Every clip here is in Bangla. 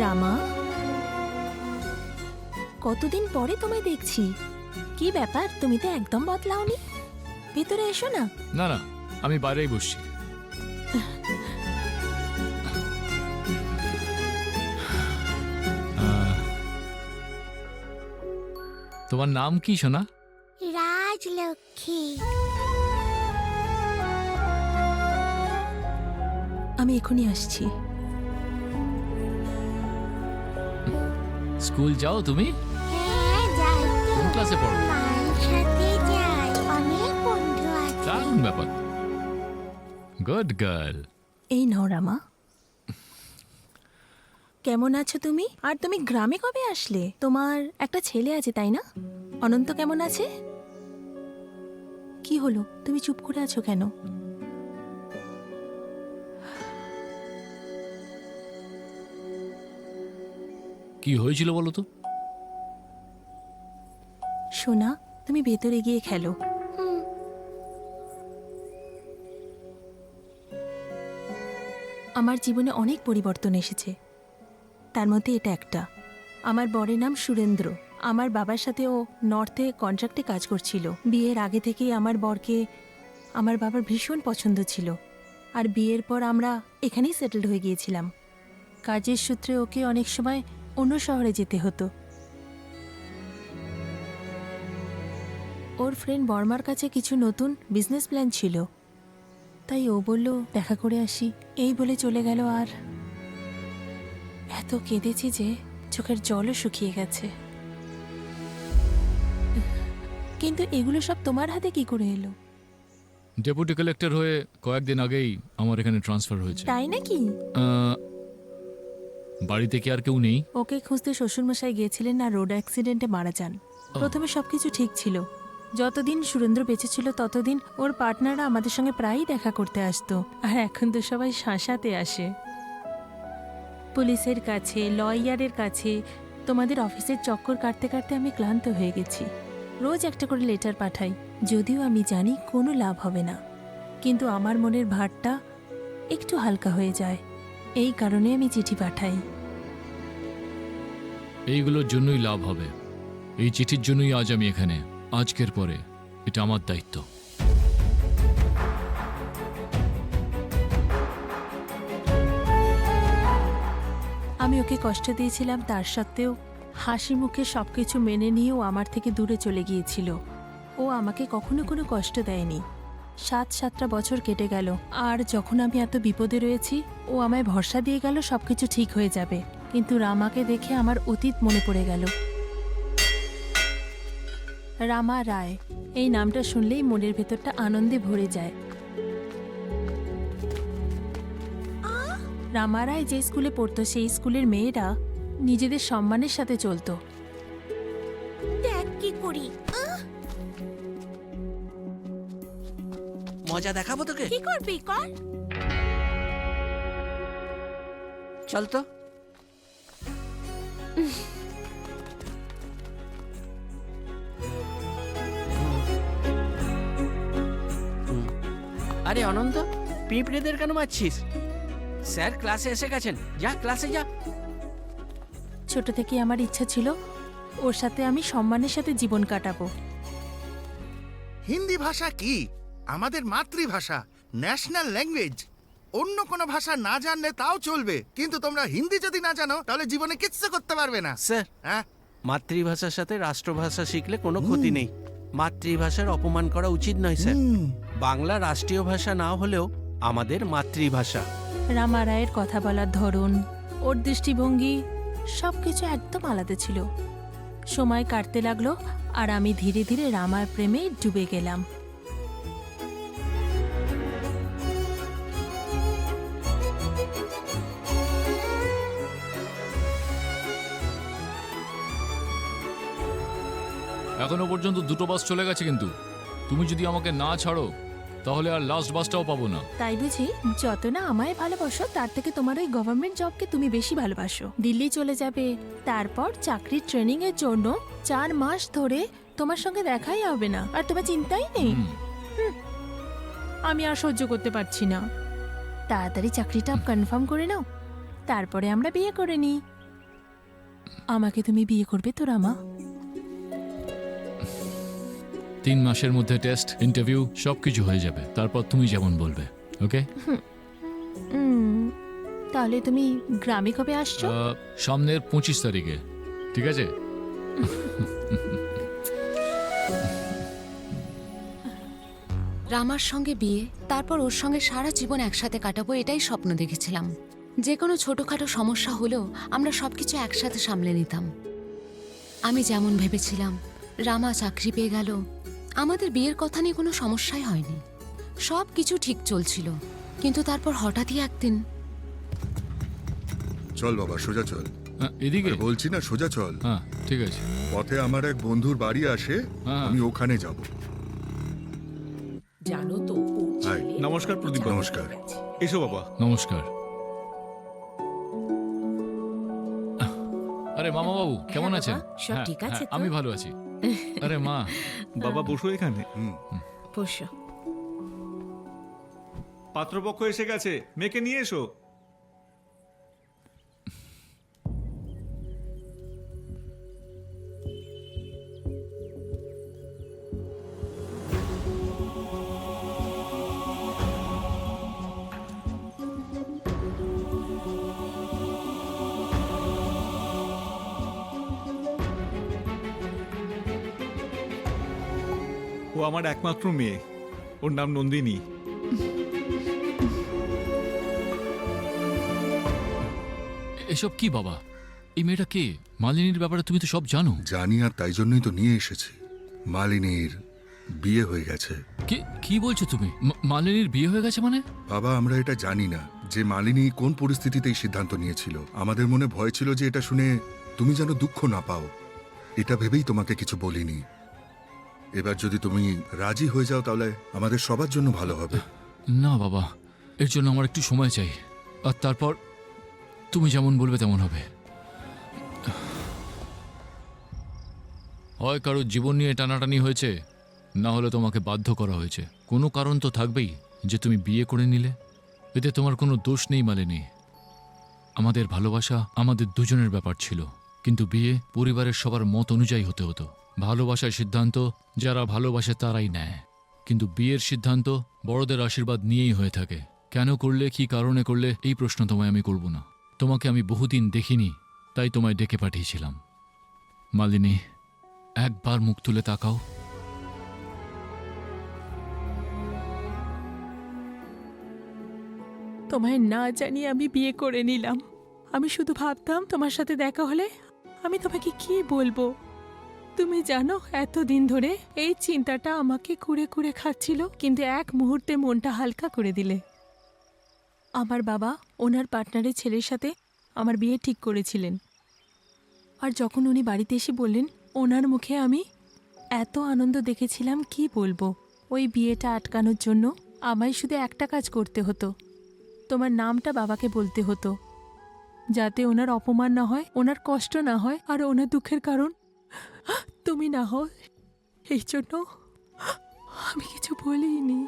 রামা? কতদিন পরে তোমায় দেখছি। কি ব্যাপার তুমি তো একদম বদলাওনি। ভিতরে এসো না। না না আমি বাইরেই বসছি। আহ, তোমার নাম কি সোনা? রাজলক্ষ্মী। আমি এখনই আসছি। স্কুল যাও তুমি? হ্যাঁ যাই তো। কোন ক্লাসে পড়ো? মায়ের সাথে যাই। অনেক বন্ধু আছে। দারুণ ব্যাপার। Good girl. এই নাও রামা। কেমন আছো তুমি? আর তুমি গ্রামে কবে আসলে? তোমার একটা ছেলে আছে তাই না? অনন্ত কেমন আছে? কি হলো? তুমি চুপ করে আছো কেন? কি হয়েছিল বলো তো? সোনা, তুমি ভেতরে গিয়ে খেলো। আমার জীবনে অনেক পরিবর্তন এসেছে। তার মধ্যে এটা একটা। আমার বরের নাম সুরেন্দ্র। আমার বাবার সাথে ও নর্থে কন্ট্রাক্টে কাজ করছিল। বিয়ের আগে থেকেই আমার বরকে আমার বাবার ভীষণ পছন্দ ছিল। আর বিয়ের পর আমরা এখানেই সেটেলড হয়ে গিয়েছিলাম। কাজের সূত্রে ওকে অনেক সময় অন্য শহরে যেতে হতো। ওর ফ্রেন্ড বর্মার কাছে কিছু নতুন বিজনেস প্ল্যান ছিল। তাই ও বলল দেখা করে আসি। এই বলে চলে গেল আর। এত কেঁদেছি যে চোখের জলও শুকিয়ে গেছে। কিন্তু এগুলো সব তোমার হাতে কি করে এলো? ডেপুটি কালেক্টর হয়ে কয়েকদিন আগেই আমার এখানে ট্রান্সফার হয়েছে। তাই নাকি? আহ, বাড়িতে কি আর কেউ নেই? ওকে খুঁজতে শ্বশুরমশাই গিয়েছিলেন আর রোড অ্যাক্সিডেন্টে মারা যান। প্রথমে সবকিছু ঠিক ছিল। যতদিন সুরেন্দ্র বেঁচে ছিল ততদিন ওর পার্টনাররা আমাদের সঙ্গে প্রায়ই দেখা করতে আসতো। আর এখন তো সবাই শাঁসাতে আসে। পুলিশের কাছে লয়ারের কাছে তোমাদের অফিসের চক্কর কাটতে কাটতে আমি ক্লান্ত হয়ে গেছি। রোজ একটা করে লেটার পাঠাই যদিও আমি জানি কোনো লাভ হবে না। কিন্তু আমার মনের ভারটা একটু হালকা হয়ে যায়। এই কারণে আমি চিঠি পাঠাই। এইগুলোর জন্যই লাভ হবে। এই চিঠির জন্যই আজ আমি এখানে। আজকের পরে। এটা আমার দায়িত্ব। আমি ওকে কষ্ট দিয়েছিলাম তার সত্ত্বেও হাসি মুখে সবকিছু মেনে নিয়েও আমার থেকে দূরে চলে গিয়েছিল। ও আমাকে কখনো কোনো কষ্ট দেয়নি। সাত সাতটা বছর কেটে গেল। আর যখন আমি এত বিপদে রয়েছি, ও আমায় ভরসা দিয়ে গেল সবকিছু ঠিক হয়ে যাবে। কিন্তু রামাকে দেখে আমার অতীত মনে পড়ে গেল। রামা রায়, এই নামটা শুনলেই মনের ভেতরটা আনন্দে ভরে যায়। রামা রায় যে স্কুলে পড়তো, সেই স্কুলের মেয়েরা নিজেদের সম্মানের সাথে চলতো। দেখ কি করি। মজা দেখাবো তোকে? কি করবি কর। চল তো। আরে অনন্ত পিঁপড়েদের কেন মারছিস? স্যার ক্লাসে এসে গেছেন। যা ক্লাসে যা। ছোট থেকে আমার ইচ্ছা ছিল ওর সাথে আমি সম্মানের সাথে জীবন কাটাবো। হিন্দি ভাষা কি? আমাদের মাতৃভাষা ন্যাশনাল ল্যাঙ্গুয়েজ অন্য কোনো ভাষা না জানলে তাও চলবে। কিন্তু তোমরা হিন্দি যদি না জানো তাহলে জীবনে কিচ্ছু করতে পারবে না। স্যার হ্যাঁ? মাতৃভাষার সাথে রাষ্ট্রভাষা শিখলে কোনো ক্ষতি নেই। মাতৃভাষার অপমান করা উচিত নয় স্যার। বাংলা রাষ্ট্রীয় ভাষা না হলেও আমাদের মাতৃভাষা। রামা রায়ের কথা বলার ধরন ওর দৃষ্টিভঙ্গি সব কিছু একদম আলাদা ছিল। সময় কাটতে লাগল আর আমি ধীরে ধীরে রামার প্রেমে ডুবে গেলাম। এখনও পর্যন্ত দুটো বাস চলে গেছে কিন্তু। তুমি যদি আমাকে না ছাড়ো তাহলে আর লাস্ট বাসটাও পাবো না। তাই বুঝি যত না আমায় ভালোবাসো তার থেকে তোমার ওই গভর্নমেন্ট জবকে তুমি বেশি ভালোবাসো। দিল্লি চলে যাবে তারপর চাকরির ট্রেনিং এর জন্য চার মাস ধরে তোমার সঙ্গে দেখাই হবে না। আর তোমার চিন্তাই নেই? আমি আর সহ্য করতে পারছি না। তাড়াতাড়ি চাকরিটা কনফার্ম করে নাও। তারপরে আমরা বিয়ে করে নিই। আমাকে তুমি বিয়ে করবে তো রামা? তিন মাসের মধ্যে টেস্ট ইন্টারভিউ সব কিছু হয়ে যাবে। তারপর তুমি যেমন বলবে ওকে? তাহলে তুমি গ্রামে কবে আসছো? সামনের পঁচিশ তারিখে ঠিক আছে? রামার সঙ্গে বিয়ে তারপর ওর সঙ্গে সারা জীবন একসাথে কাটাবো এটাই স্বপ্ন দেখেছিলাম। যে কোনো ছোটোখাটো সমস্যা হলেও আমরা সবকিছু একসাথে সামলে নিতাম। আমি যেমন ভেবেছিলাম রামা চাকরি পেয়ে গেল আমাদের বিয়ের কথা নিয়ে কোনো সমস্যাই হয়নি। সব কিছু ঠিক চলছিল। কিন্তু তারপর হঠাৎই একদিন চল বাবা সোজা চল। হ্যাঁ, এদিকে? আরে বলছি না সোজা চল। হ্যাঁ ঠিক আছে। পথে আমার এক বন্ধুর বাড়ি আসে হ্যাঁ। আমি ওখানে যাব। জানো তো ওর হাই। ছেলে নমস্কার প্রদীপ বাবু। নমস্কার। এসো বাবা। নমস্কার। আরে মামা বাবু কেমন হ্যাঁ আছেন? বাবা, সব হ্যাঁ, ঠিক আছে হ্যাঁ, তো? আমি ভালো আছি। আরে মা বাবা বসো এখানে। বসো। পাত্রপক্ষ এসে গেছে। মেয়েকে নিয়ে এসো। ও আমার একমাত্র মেয়ে। ওর নাম নন্দিনী। এসব কি বাবা? এই মেয়েটা কে? মালিনীর ব্যাপারে তুমি তো সব জানো। জানি আর তাই জন্যই তো নিয়ে এসেছি। মালিনীর বিয়ে হয়ে গেছে। কি? কি বলছো তুমি? মালিনীর বিয়ে হয়ে গেছে মানে? বাবা আমরা এটা জানি না যে মালিনী কোন পরিস্থিতিতে এই সিদ্ধান্ত নিয়েছিল। আমাদের মনে ভয় ছিল যে এটা শুনে তুমি যেন দুঃখ না পাও। এটা ভেবেই তোমাকে কিছু বলিনি। এবার যদি তুমি রাজি হয়ে যাও তাহলে আমাদের সবার জন্য ভালো হবে। না, বাবা। এর জন্য আমার একটু সময় চাই। আর তারপর তুমি যেমন বলবে তেমন হবে। হয় কারোর জীবন নিয়ে টানাটানি হয়েছে, না হলে তোমাকে বাধ্য করা হয়েছে। কোনো কারণ তো থাকবেই যে তুমি বিয়ে করে নিলে। এতে তোমার কোনো দোষ নেই মালিনী। আমাদের ভালোবাসা আমাদের দুজনের ব্যাপার ছিল। কিন্তু বিয়ে পরিবারের সবার মত অনুযায়ী হতে হতো। ভালোবাসার সিদ্ধান্ত যারা ভালোবাসে তারাই নেয়। কিন্তু বিয়ের সিদ্ধান্ত বড়দের আশীর্বাদ নিয়েই হয়ে থাকে। কেন করলে, কি কারণে করলে, এই প্রশ্ন তোমায় আমি করব না। তোমাকে আমি বহুদিন দেখিনি, তাই তোমায় ডেকে পাঠিয়েছিলাম। মালিনী, একবার মুখ তুলে তাকাও। তোমায় না জানিয়ে আমি বিয়ে করে নিলাম। আমি শুধু ভাবতাম তোমার সাথে দেখা হলে আমি তোমাকে কি বলব? তুমি জানো, এতদিন ধরে এই চিন্তাটা আমাকে কুড়ে কুড়ে খাচ্ছিল, কিন্তু এক মুহূর্তে মনটা হালকা করে দিলে। আমার বাবা ওনার পার্টনারের ছেলের সাথে আমার বিয়ে ঠিক করেছিলেন। আর যখন উনি বাড়িতে এসে বললেন, ওনার মুখে আমি এত আনন্দ দেখেছিলাম, কি বলব? ওই বিয়েটা আটকানোর জন্য আমায় শুধু একটা কাজ করতে হতো। তোমার নামটা বাবাকে বলতে হতো। যাতে ওনার অপমান না হয়, ওনার কষ্ট না হয়, আর ওনার দুঃখের কারণ তুমি না হও এই জন্য আমি কিছু বলিনি।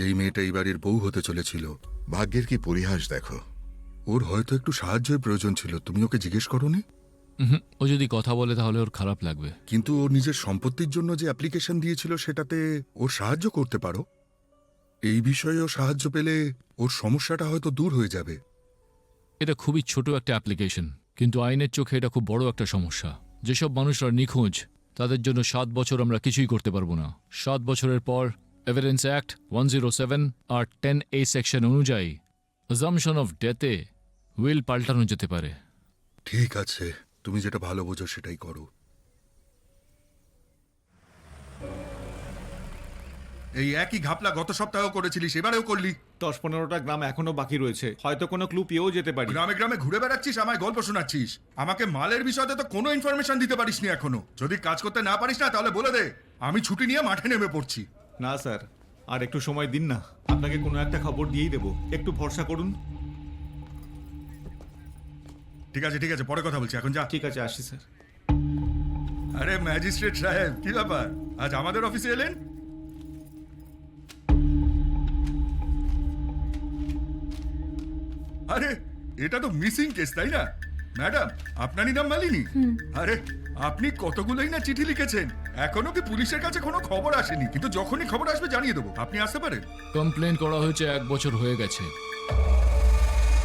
যেই মেয়েটা এই বাড়ির বউ হতে চলেছিল ভাগ্যের কি পরিহাস দেখো। ওর হয়তো একটু সাহায্যের প্রয়োজন ছিল তুমি ওকে জিজ্ঞেস করনি? উহুম, ও যদি কথা বলে তাহলে ওর খারাপ লাগবে। কিন্তু ওর নিজের সম্পত্তির জন্য যে অ্যাপ্লিকেশন দিয়েছিল সেটাতে ওর সাহায্য করতে পারো। এই বিষয়ে ও সাহায্য পেলে ওর সমস্যাটা হয়তো দূর হয়ে যাবে। এটা খুবই ছোট একটা অ্যাপ্লিকেশন কিন্তু আইনের চোখে এটা খুব বড় একটা সমস্যা। যেসব মানুষরা নিখোঁজ তাদের জন্য সাত বছর আমরা কিছুই করতে পারব না। সাত বছরের পর evidence act one zero seven R ten A section অনুযায়ী অ্যাজামশন অফ ডেথে উইল পাল্টানো যেতে পারে। ঠিক আছে তুমি যেটা ভালো বোঝো সেটাই করো। এই একই ঘাপলা গত সপ্তাহেও করেছিলিস এবারেও করলি। দশ পনেরোটা গ্রাম এখনও বাকি রয়েছে হয়তো কোনো ক্লু পেয়েও যেতে পারি। গ্রামে গ্রামে ঘুরে বেড়াচ্ছিস আমায় গল্প শোনাচ্ছিস। আমাকে মালের বিষয়ে তো কোনো ইনফরমেশন দিতে পারিসনি এখনও। যদি কাজ করতে না পারিস না তাহলে বলে দে আমি ছুটি নিয়ে মাঠে নেমে পড়ছি। না স্যার। আর একটু সময় দিন না। আপনাকে কোনো একটা খবর দিয়েই দেবো। একটু ভরসা করুন। ঠিক আছে ঠিক আছে। পরে কথা বলছি। এখন যা। ঠিক আছে আসি স্যার। আরে ম্যাজিস্ট্রেট সাহেব কি ব্যাপার? আজ আমাদের অফিসে এলেন? আরে এটা তো মিসিং কেস তাই না? ম্যাডাম আপনারই নাম মালিনী। আরে আপনি কতগুলোই না চিঠি লিখেছেন? এখনও কি পুলিশের কাছে কোনো খবর আসেনি? কিন্তু যখনই খবর আসবে জানিয়ে দেবো। আপনি আসতে পারেন। কমপ্লেন করা হয়েছে এক বছর হয়ে গেছে।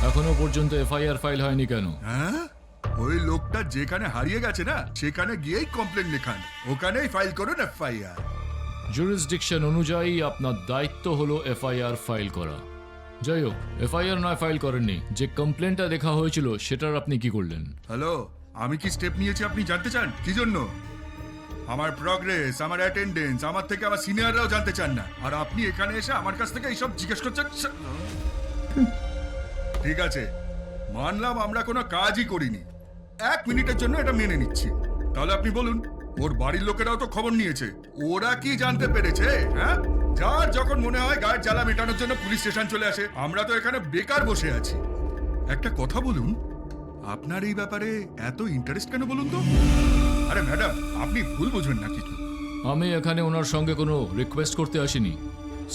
এখনও পর্যন্ত এফআইআর ফাইল হয়নি কেন? হ্যাঁ? ওই লোকটা যেখানে হারিয়ে গেছে না সেখানে গিয়েই কমপ্লেন লেখান। ওখানেই ফাইল করুন এফআইআর। জুরিসডিকশন অনুযায়ী আপনার দায়িত্ব হলো এফআইআর ফাইল করা। যাই হোক এফআইআর নয় ফাইল করেননি। যে কমপ্লেনটা দেখা হয়েছিল, সেটার আপনি কি করলেন? হ্যালো আমি কি স্টেপ নিয়েছি আপনি জানতে চান? কি জন্য? আমার প্রগ্রেস আমার অ্যাটেন্ডেন্স আমার থেকে আমার সিনিয়ররাও জানতে চান না। আর আপনি এখানে এসে আমার কাছ থেকে এইসব জিজ্ঞেস করছেন ঠিক আছে, মানলাম আমরা কোনো কাজই করিনি। এক মিনিটের জন্য এটা মেনে নিচ্ছি। তাহলে আপনি বলুন, ওর বাড়ির লোকেরাও তো খবর নিয়েছে। ওরা কি জানতে পেরেছে হ্যাঁ? যার যখন মনে হয় গায়ের জ্বালা মেটানোর জন্য পুলিশ স্টেশন চলে আসে আমরা তো এখানে বেকার বসে আছি। একটা কথা বলুন আপনার এই ব্যাপারে এত ইন্টারেস্ট কেন বলুন তো? আরে ম্যাডাম আপনি ভুল বুঝবেন না কিছু। আমি এখানে ওনার সঙ্গে কোনো রিকোয়েস্ট করতে আসিনি।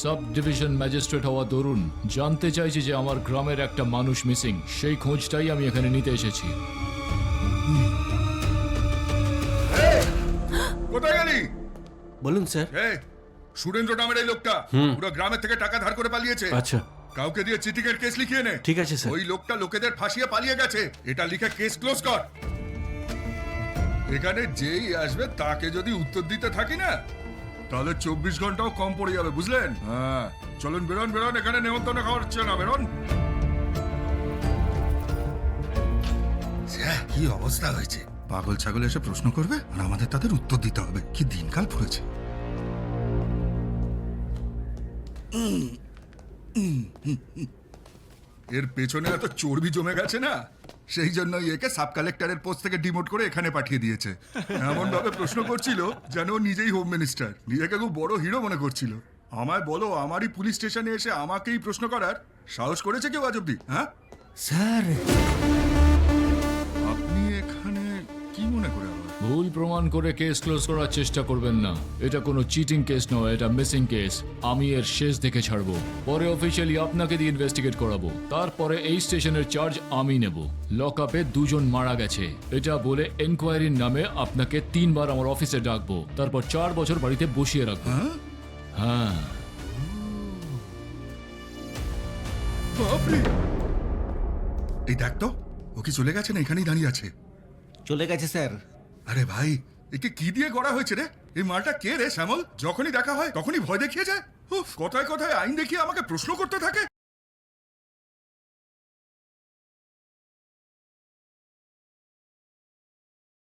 সাব ডিভিশন ম্যাজিস্ট্রেট হওয়া দরুন জানতে চাইছি যে আমার গ্রামের একটা মানুষ মিসিং সেই খোঁজটাই আমি এখানে নিতে এসেছি। কোথায় গেলি? বলুন স্যার। এই সুরেন্দ্র নামের এই লোকটা পুরো গ্রামের থেকে টাকা ধার করে পালিয়েছে। আচ্ছা। কাউকে দিয়ে চিটিকের কেস লিখিয়ে নে। ঠিক আছে, স্যার। ওই লোকটা লোকেদের ফাঁসিয়ে পালিয়ে গেছে। এটা লিখে কেস ক্লোজ কর। এখানে যেই আসবে তাকে যদি উত্তর দিতে থাকি না তাহলে চব্বিশ ঘন্টাও কম পড়ে যাবে বুঝলেন? হ্যাঁ। চলুন বেরোন বেরোন এখানে নেমন্তন্ন খাওয়ার হচ্ছে না বেরোন। কি অবস্থা হয়েছে? পাগল ছাগল এসে প্রশ্ন করবে আর আমাদের তাদের উত্তর দিতে হবে। কি দিনকাল পড়েছে এর পেছনে এত চর্বি জমে গেছে না? সেই জন্য একে সাব কালেক্টরের পোস্ট থেকে ডিমোট করে এখানে পাঠিয়ে দিয়েছে। এমন ভাবে প্রশ্ন করছিল যেন ও নিজেই হোম মিনিস্টার। নিজেকে খুব বড় হিরো মনে করছিল। আমায় বলো আমারই পুলিশ স্টেশনে এসে আমাকেই প্রশ্ন করার সাহস করেছে কেউ আজ অব্দি হ্যাঁ? স্যার। আপনি এখানে ভুল প্রমাণ করে কেস ক্লোজ করার চেষ্টা করবেন না। এটা কোনো চিটিং কেস নয় এটা মিসিং কেস আমি এর শেষ দেখে ছাড়বো। পরে অফিসিয়ালি আপনাকে দিয়ে ইনভেস্টিগেট করাবো। তারপরে এই স্টেশনের চার্জ আমি নেব। লক আপে দুজন মারা গেছে। এটা বলে এনকোয়ারির নামে আপনাকে তিনবার আমার অফিসে ডাকবো। তারপর চার বছর বাড়িতে বসিয়ে রাখব। হ্যাঁ? হ্যাঁ। বাপরে! এই দেখ তো ও কি চলে গেছে না এখানেই দাঁড়িয়ে আছে? চলে গেছে স্যার। আরে ভাই, একে কি দিয়ে গড়া হয়েছে রে? এই মালটা কে রে, শ্যামল? যখনই দেখা হয়, তখনই ভয় দেখিয়ে যায়। উফ, কথায় কথায় আইন দেখিয়ে আমাকে প্রশ্ন করতে থাকে।